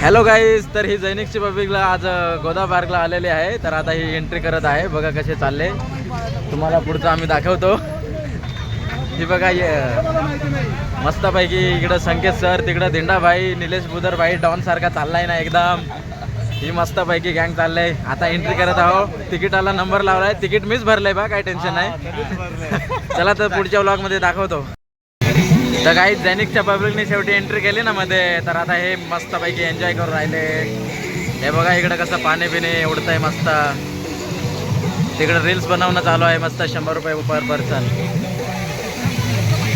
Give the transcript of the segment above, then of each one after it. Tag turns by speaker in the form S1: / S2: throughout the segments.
S1: Hello guys तर ही जैनिकची पब्लिकला आज गोदा पार्कला आलेली आहे. तर आता ही एंट्री करत आहे. बघा कसे चालले. तुम्हाला पुढचं आम्ही दाखवतो. ही बघा ये मस्तपैकी इकडं संकेत सर तिकडं दिंडाभाई निलेश बुदरभाई डॉन सारखा चाललाय ना एकदम. ही मस्तपैकी गँग चाललंय. आता एंट्री करत आहो. तिकिटाला नंबर लावलाय. तिकीट मीच भरलंय बा काही टेन्शन नाही. चला तर पुढच्या ब्लॉगमध्ये दाखवतो. तर काही जैनिकच्या पब्लिकने शेवटी एंट्री केली ना मध्ये. तर आता हे मस्तपैकी एन्जॉय करून राहिले. हे बघा इकडं कसं पाणी पिणे उडतंय मस्त. तिकडं रील्स बनवणं चालू आहे मस्त शंभर रुपये पर पर्सन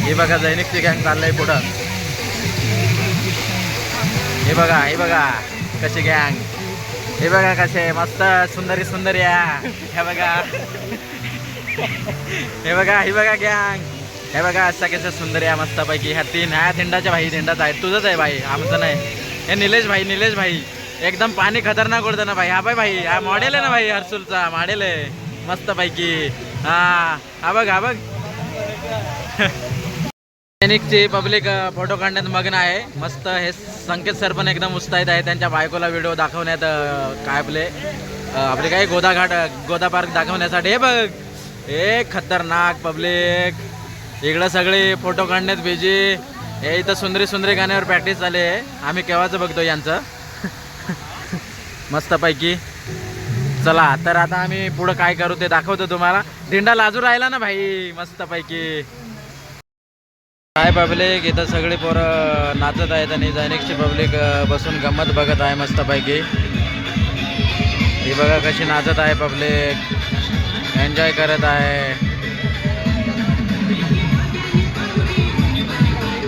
S1: हे बघा जैनिकची गँग चाललंय पुढं. हे बघा हे बघा कशी गँग हे बघा कसे मस्त सुंदरी सुंदरी या. हे बघा. हे बघा हे बघा गँग हे बघा असा कसं सुंदर आहे मस्तपैकी ह्या तीन ह्या थिंडाच्या भाई थिंडाचा आहे. तुझंच आहे भाई आमचं नाही. हे निलेश भाई निलेश भाई. एकदम पाणी खतरनाक उडतं ना भाई. हा बाय भाई हा मॉडेल आहे ना भाई हर्सुलचा मॉडेल आहे. मस्तपैकी. हा हा बघ हा बघ. सैनिकची पब्लिक फोटो काढण्यात मग्न आहे. मस्त हे संकेत सर पण एकदम उत्साहित आहे. त्यांच्या बायकोला व्हिडिओ दाखवण्यात काय आपले आपले काय गोदा घाट गोदा पार्क दाखवण्यासाठी. हे बघ. हे खतरनाक पब्लिक इकडं सगळे फोटो काढण्यात बिजी हे इथं सुंदरी सुंदरी गाण्यावर प्रॅक्टिस झाली आहे. आम्ही केव्हाच बघतो यांचं? मस्तपैकी. चला तर आता आम्ही पुढं काय करू ते दाखवतो तुम्हाला. दिंडा लाजू राहिला ना भाई? मस्तपैकी. काय पब्लिक इथं सगळी पोरं नाचत आहेत आणि जैनिकची पब्लिक बसून गंमत बघत आहे मस्तपैकी. ही बघा कशी नाचत आहे पब्लिक एन्जॉय करत आहे.